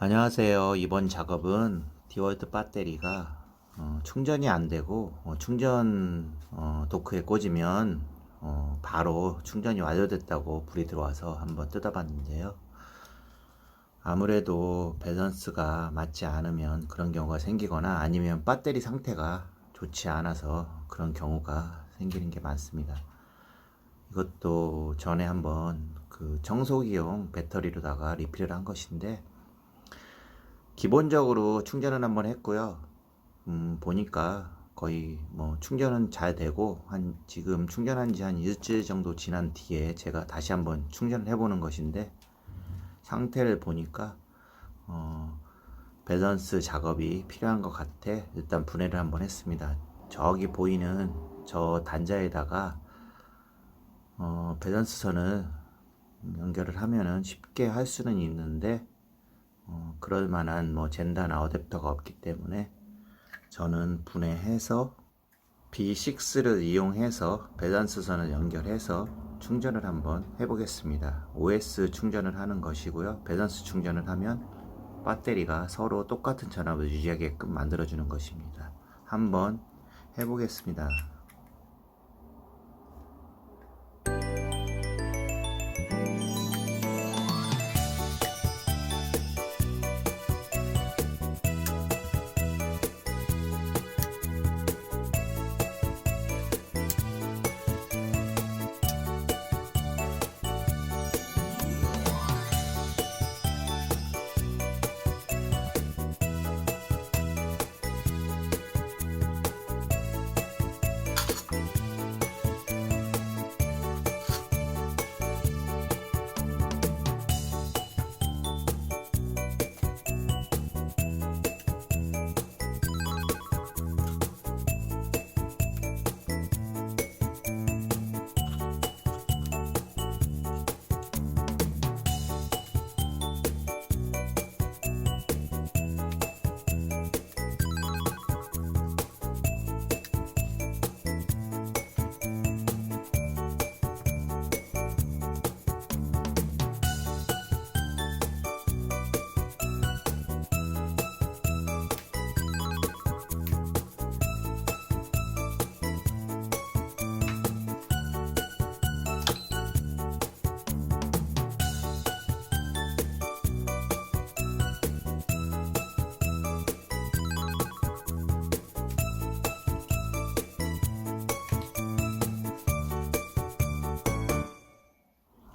안녕하세요. 이번 작업은 디월트 배터리가 어, 충전이 안 되고 어, 충전 어, 도크에 꽂으면 어, 바로 충전이 완료됐다고 불이 들어와서 한번 뜯어봤는데요. 아무래도 밸런스가 맞지 않으면 그런 경우가 생기거나 아니면 배터리 상태가 좋지 않아서 그런 경우가 생기는 게 많습니다. 이것도 전에 한번 그 청소기용 배터리로다가 리필을 한 것인데 기본적으로 충전은 한번 했고요. 음, 보니까 거의 뭐 충전은 잘 되고 한 지금 충전한 지 한 일주일 정도 지난 뒤에 제가 다시 한번 충전을 해보는 것인데 상태를 보니까 어, 밸런스 작업이 필요한 것 같아 일단 분해를 한번 했습니다. 저기 보이는 저 단자에다가 어, 밸런스 선을 연결을 하면은 쉽게 할 수는 있는데 어, 그럴 만한 뭐 젠다나 어댑터가 없기 때문에 저는 분해해서 B6를 이용해서 밸런스 선을 연결해서 충전을 한번 해보겠습니다. OS 충전을 하는 것이고요. 밸런스 충전을 하면 배터리가 서로 똑같은 전압을 유지하게끔 만들어주는 것입니다. 한번 해보겠습니다.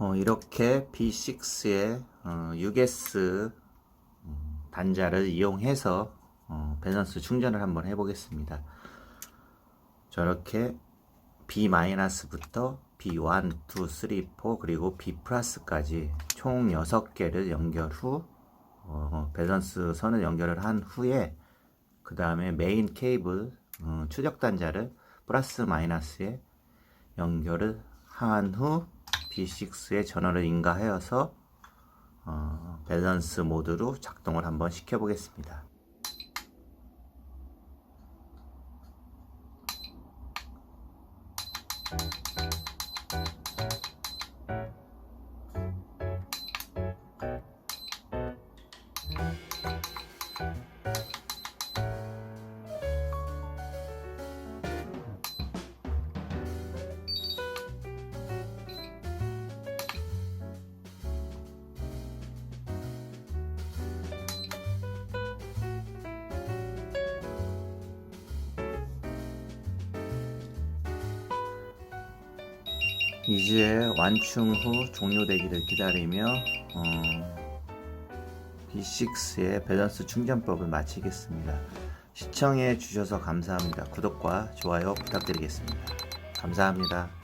어, 이렇게 B6의 어, 6S 음, 단자를 이용해서 어, 밸런스 충전을 한번 해보겠습니다. 저렇게 B-부터 B1, 2, 3, 4 그리고 B 플러스까지 총 6개를 연결 후 어, 밸런스 선을 연결을 한 후에 그 다음에 메인 케이블 어, 추적 단자를 플러스 마이너스에 연결을 한 후 B6의 전원을 인가하여서 어, 밸런스 모드로 작동을 한번 시켜 보겠습니다. 이제 완충 후 종료되기를 기다리며 어, B6의 밸런스 충전법을 마치겠습니다. 시청해 주셔서 감사합니다. 구독과 좋아요 부탁드리겠습니다. 감사합니다.